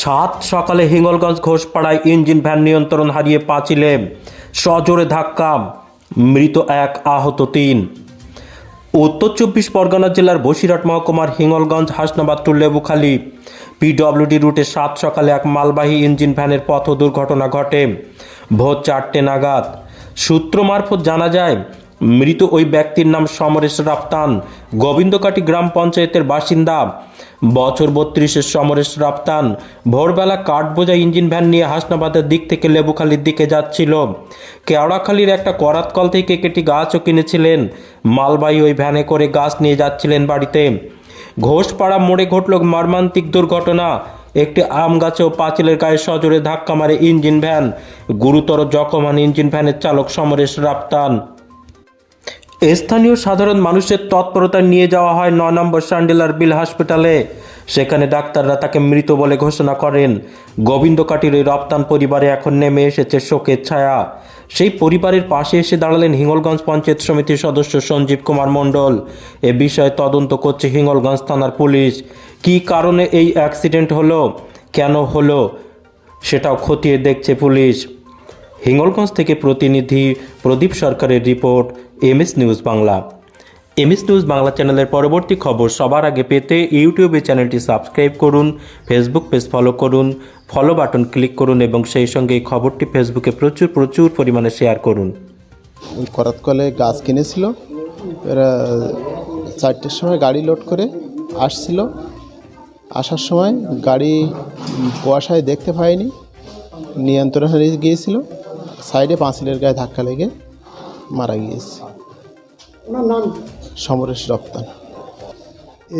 সাত সকালে Hingalganj ঘোষপাড়ায় engine van নিয়ন্ত্রণ হারিয়ে পাঁচিলে সজোরে ধাক্কা, মৃত এক আহত তিন। উত্তর চব্বিশ পরগনা জেলার বসিরহাট মহকুমার হিঙ্গলগঞ্জ, হাসনাবাদ টু লেবুখালী। পিডব্লিউডি রুটে সাত সকালে এক মালবাহী ইঞ্জিন ভ্যানের পথ দুর্ঘটনা ঘটে। ভোর চারটে নাগাদ। সূত্র মারফত জানা যায় মৃত ওই ব্যক্তির নাম সমরেশ রাপ্তান। গোবিন্দকাটি গ্রাম পঞ্চায়েতের বাসিন্দা। বছর বত্রিশের সমরেশ রাপ্তান ভোরবেলা কাঠ বোঝা ইঞ্জিন ভ্যান নিয়ে হাসনাবাদের দিক থেকে লেবুখালির দিকে যাচ্ছিল। কেওড়াখালির একটা করাতকল থেকে কেটি গাছও কিনেছিলেন। মালবাহী ওই ভ্যানে করে গাছ নিয়ে যাচ্ছিলেন বাড়িতে। ঘোষপাড়া মোড়ে ঘটল মর্মান্তিক দুর্ঘটনা। একটি আম গাছে ও পাঁচিলের গায়ে সজোরে ধাক্কা মারে ইঞ্জিন ভ্যান। গুরুতর জখম হন ইঞ্জিন ভ্যানের চালক সমরেশ রাপ্তান। স্থানীয় সাধারণ মানুষের তৎপরতায় নিয়ে যাওয়া হয় নয় নম্বর সান্ডেলার বিল হাসপাতালে। সেখানে ডাক্তাররা তাকে মৃত বলে ঘোষণা করেন। গোবিন্দকাটির ওই রপ্তান পরিবারে এখন নেমে এসেছে শোকের ছায়া। সেই পরিবারের পাশে এসে দাঁড়ালেন হিঙ্গলগঞ্জ পঞ্চায়েত সমিতির সদস্য সঞ্জীব কুমার মণ্ডল। এ বিষয়ে তদন্ত করছে হিঙ্গলগঞ্জ থানার পুলিশ। কী কারণে এই অ্যাক্সিডেন্ট হলো? কেন হলো? সেটাও খতিয়ে দেখছে পুলিশ। হিঙ্গলগঞ্জ থেকে প্রতিনিধি প্রদীপ সরকারের report. MS news Bangla. MS news Bangla চ্যানেলের পরবর্তী খবর সবার আগে পেতে ইউটিউবে চ্যানেলটি সাবস্ক্রাইব করুন, ফেসবুক পেজ ফলো করুন, ফলো বাটন ক্লিক করুন এবং সেই সঙ্গে এই খবরটি ফেসবুকে প্রচুর প্রচুর পরিমাণে শেয়ার করুন। করাতকলে গাছ কিনেছিল, এরা চারটের সময় গাড়ি লোড করে আসছিল। আসার সময় গাড়ি কুয়াশায় দেখতে পায়নি, নিয়ন্ত্রণ হারিয়ে গিয়েছিল, সাইডে পাঁচিলের গায়ে ধাক্কা লেগে। মারা গিয়েছে। সমরেশ রপ্তান।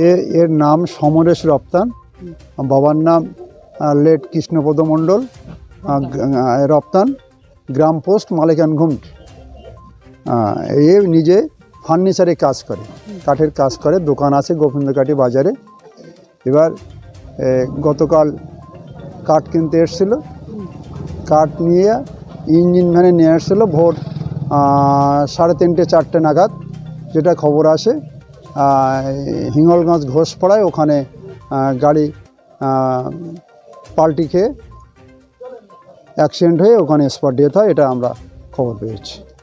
এ এর নাম সমরেশ রপ্তান। বাবার নাম লেট কৃষ্ণপদ মণ্ডল। রপ্তান। গ্রাম পোস্ট মালিকান ঘুমট এ নিজে ফার্নিচারে কাজ করে। কাঠের কাজ করে দোকান আছে গোবিন্দকাটি বাজারে। এবার গতকাল কাঠ কিনতে এসেছিল। কাঠ নিয়ে ইঞ্জিন ভ্যানে নিয়ে এসেছিল ভোর আহ, সাড়ে তিনটে, চারটে নাগাদ যেটা খবর আসে হিঙ্গলগঞ্জ ঘোষপাড়ায় ওখানে গাড়ি পাল্টি খেয়ে অ্যাক্সিডেন্ট হয়ে ওখানে স্পট ডেথ হয়, এটা আমরা খবর পেয়েছি।